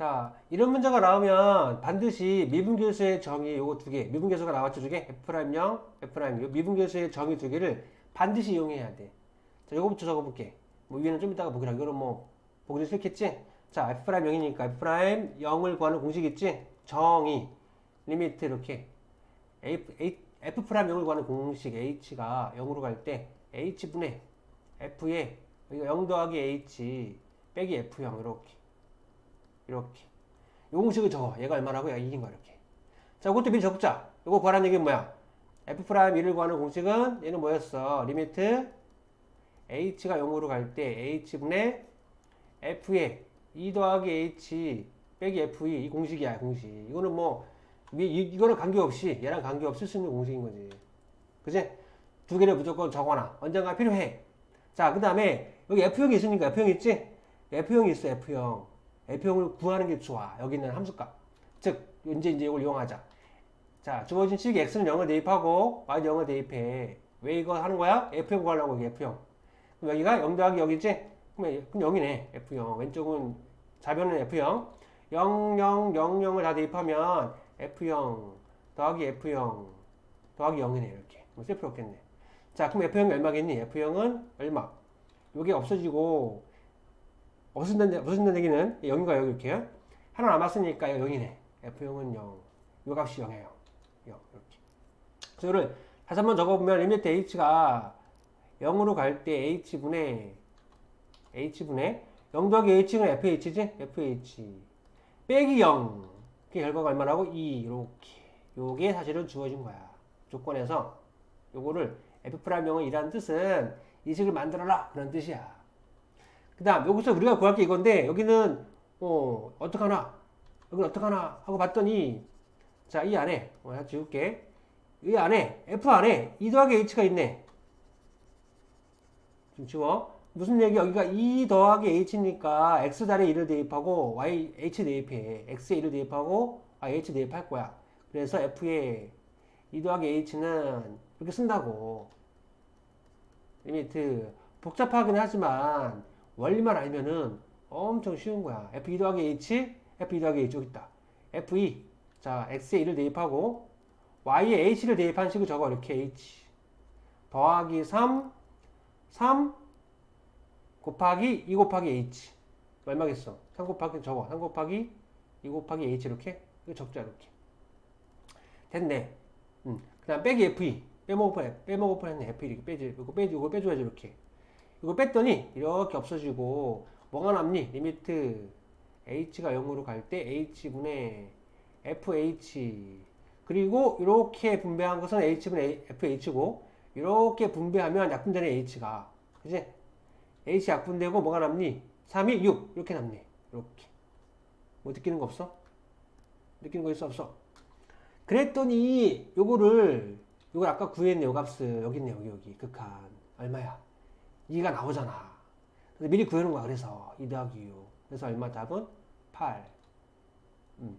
자, 이런 문제가 나오면 반드시 미분계수의 정의 요거 두 개, 미분계수가 나왔죠, 두 개? F'0, F', 미분계수의 정의 두 개를 반드시 이용해야 돼. 자, 요거부터 적어볼게. 뭐 위에는 좀 이따가 보기라. 이거는 뭐 보기도 싫겠지? 자, F'0이니까 F'0을 구하는 공식 있지? 정의, 리미트 이렇게. F, F'0을 구하는 공식 H가 0으로 갈 때 H분의 F에 여기가 0 더하기 H 빼기 F0 이렇게. 이렇게. 요 공식을 적어. 얘가 얼마라고? 얘가 2인 거야, 이렇게. 자, 그것도 미리 적자. 이거 구하라는 얘기는 뭐야? F'1을 구하는 공식은 얘는 뭐였어? 리미트 H가 0으로 갈 때 H분의 F에 2 더하기 H 빼기 F2 이 공식이야, 공식. 이거는 뭐, 이, 이- 이거는 관계없이, 얘랑 관계없이 쓸 수 있는 공식인 거지. 그지? 두 개를 무조건 적어놔. 언젠가 필요해. 자, 그 다음에 여기 F형이 있으니까 F형 있지? F형이 있어, F형. F형을 구하는 게 좋아. 여기 있는 함수값. 즉, 이제 이제 이걸 이용하자. 자, 주어진 식 X는 0을 대입하고 Y는 0을 대입해. 왜 이거 하는 거야? F형 구하려고 여기 F형. 그럼 여기가 0 더하기 여기지? 그럼, 그럼 0이네. F형. 왼쪽은 좌변은 F형. 0, 0, 0, 0을 다 대입하면 F형 더하기 F형 더하기 0이네. 이렇게. 뭐쓸 필요 없겠네. 자, 그럼 F형이 얼마겠니? F형은 얼마? 요게 없어지고 없어진다는, 없어진다는 얘기는 0인가 여기 이렇게 하나 남았으니까 이거 0이네. F형은 0. 요 값이 0이에요. 0 이렇게. 그래서 이거를 다시 한번 적어보면 리미트 h가 0으로 갈 때 h분의 h분의 0 더하기 h는 fh지? fh 빼기 0. 그 결과가 얼마라고? 2 이렇게. 요게 사실은 주어진 거야. 조건에서 요거를 f'0은 이라는 뜻은 이 식을 만들어라 그런 뜻이야. 그 다음 여기서 우리가 구할 게 이건데 여기는 어 어떡하나? 여기 어떡하나? 하고 봤더니 자 이 안에 어, 내가 지울게. 이 안에 F 안에 2 더하기 H가 있네. 좀 지워. 무슨 얘기 여기가 2 더하기 H니까 X 자리에 1을 대입하고 Y H 대입해. X에 1을 대입하고 Y H 대입할 거야. 그래서 F에 2 더하기 H는 이렇게 쓴다고. 리미트 복잡하긴 하지만 원리만 알면은 엄청 쉬운 거야. F2 더하기 H, F2 더하기 H 여기 있다. F2, 자 X에 1을 대입하고 Y에 H를 대입한 식을 적어 이렇게 H 더하기 3, 3 곱하기 2 곱하기 H 얼마겠어? 3 곱하기 적어. 3 곱하기 2 곱하기 H 이렇게 이거 적자 이렇게 됐네. 음. 그 다음 빼기 F2 빼먹을 뻔 빼먹을 뻔 했네 F1 이거 빼지 이거 빼지 이거 빼줘야지 이렇게 이거 뺐더니 이렇게 없어지고 뭐가 남니? 리미트 h가 0으로 갈 때 h분의 fh 그리고 이렇게 분배한 것은 h분의 fh고 이렇게 분배하면 약분되는 h가 그지? h 약분되고 뭐가 남니? 3이 6 이렇게 남니 이렇게 뭐 느끼는 거 없어? 느끼는 거 있어 없어? 그랬더니 요거를 요걸 아까 구했네 요 값을 여기 있네 여기 여기 극한 얼마야? 2가 나오잖아. 그래서 미리 구해놓은 거야. 그래서 2 더하기 6. 그래서 얼마 답은 8. 음.